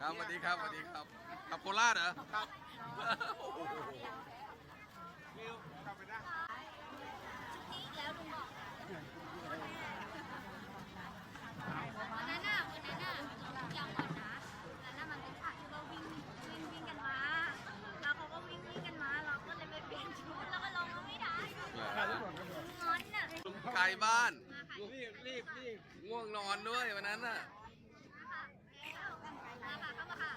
ครับสวัสดีครับสวัสดีครับกลับโคราชเหรอครับวันนั้นน่ะวันนั้นน่ะยังก่อนนะวันนั้นน่ะมันเป็นฉากที่ว่าวิ่งวิ่งวิ่งกันมาแล้วเขาก็วิ่งวิ่งกันมาเราก็เลยไปเปลี่ยนชุดแล้วก็ลงมาไม่ได้งอนน่ะไกลบ้านมาค่ะรีบรีบรีบง่วงนอนด้วยวันนั้นน่ะ มาค่ะเข้ามาค่ะ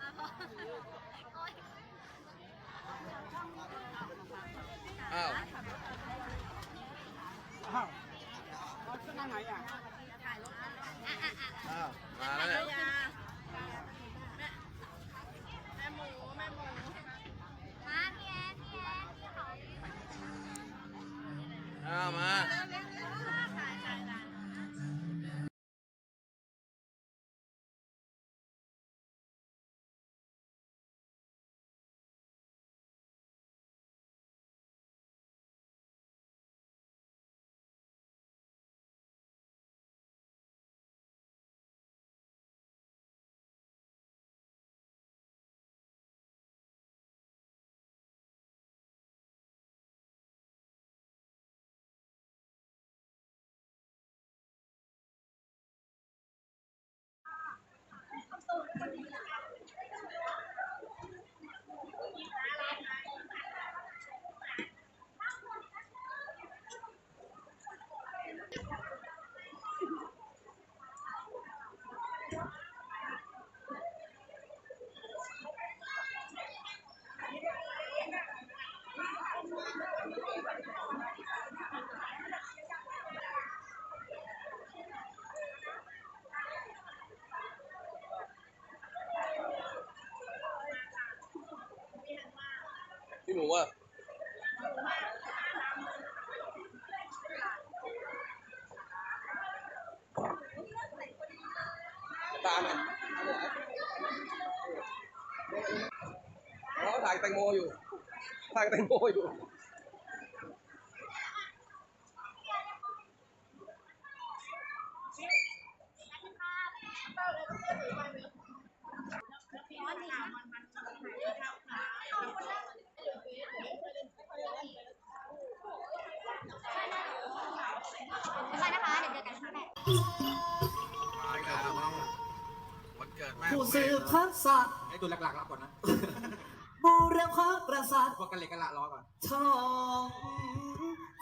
มาพอโอ๊ย อ้าว อะอะอะ อ้าวมาแล้วเนี่ย Gracias. พี่หมูอะตามอะอ๋อถ่ายแตงโมอยู่ถ่ายแตงโมอยู่ ไม่ใช่นะคะเดี๋ยวเจอกันค่ะแม่ มาอีกแล้ ววันเกิดแม่ผู้สืบทักษะไอ้ตัวหลักๆรับก่อนนะบูรพกษัตริย์พวกกันเหล็กกันละร้อยก่อนทอง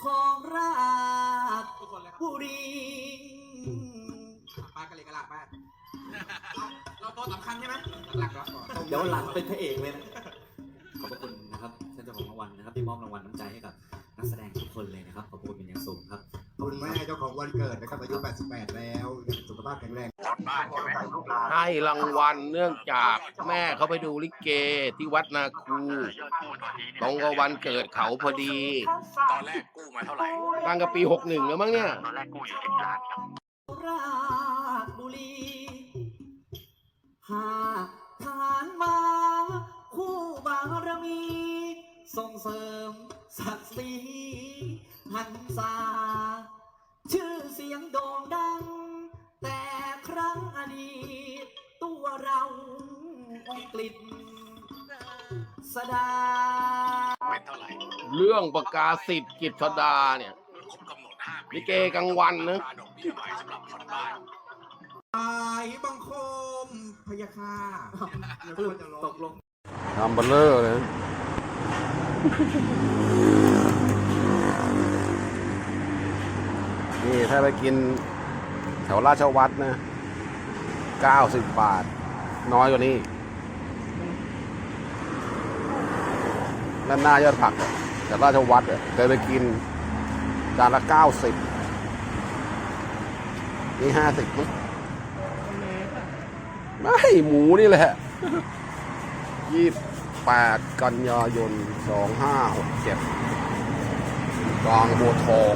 ของราชทุกคนเลยครับบุรีป้ากันเหล็กกันละป้าเราเราตัวสำคัญใช่ไหมหลักๆรับก่อนเดี๋ยวหลังเป็นพระเอกเลยนะขอบพระคุณนะครับท่านเจ้าของรางวัลนะครับที่มอบรางวัลน้ำใจให้กับนักแสดงทุกคนเลยนะครับขอบคุณเป็นอย่างสูงครับ คุณแม่เจ้าของวันเกิดนะครับอายุ 88 แล้วสุขภาพแข็งแรงให้รางวัลเนื่องจากแม่เขาไปดูลิเกที่วัดนาคูตรงกับวันเกิดเขาพอดี ตอนแรกกู้มาเท่าไหร่ตั้งกับปีหกหนึ่งแล้วมั้งเนี่ย ตอนแรกกู้อยู่สิบล้านครับราชบุรีหากทหารมาคู่บารมีส่งเสริมศักดิ์ศรีหันษา ชื่อเสียงโด่งดัง แต่ครั้งอดีตตัวเราอังกฤษสดาเป็นเท่าไหร่เรื่องประกาศสิทธิ์กิจสดาเนี่ย ครบกำหนดห้าปีลิเกกลางวันนะราคาดอกเบี้ยไว้สำหรับผ่อนบ้านตายบังคมพยาคาสรุปตกลง ทำเบลเลอร์เลย ถ้าไปกินแถวราชวัตรนะ90บาท น้อยกว่านี้ด้านหน้ายอดผักแต่ราชวัตรอะเคยไปกิน จานละ90นี่50มั้งไม่หมูนี่แหละยี่แปดกันยายนสองห้าหกเจ็ดกลางบัวทอง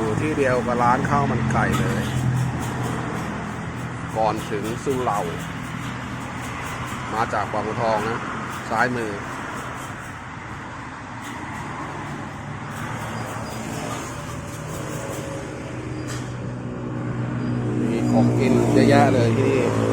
อยู่ที่เดียวกับร้านข้าวมันไก่เลย ก่อนถึงสุเหร่า มาจากบางทองนะ ซ้ายมือ มีของกินเยอะแยะเลยที่นี่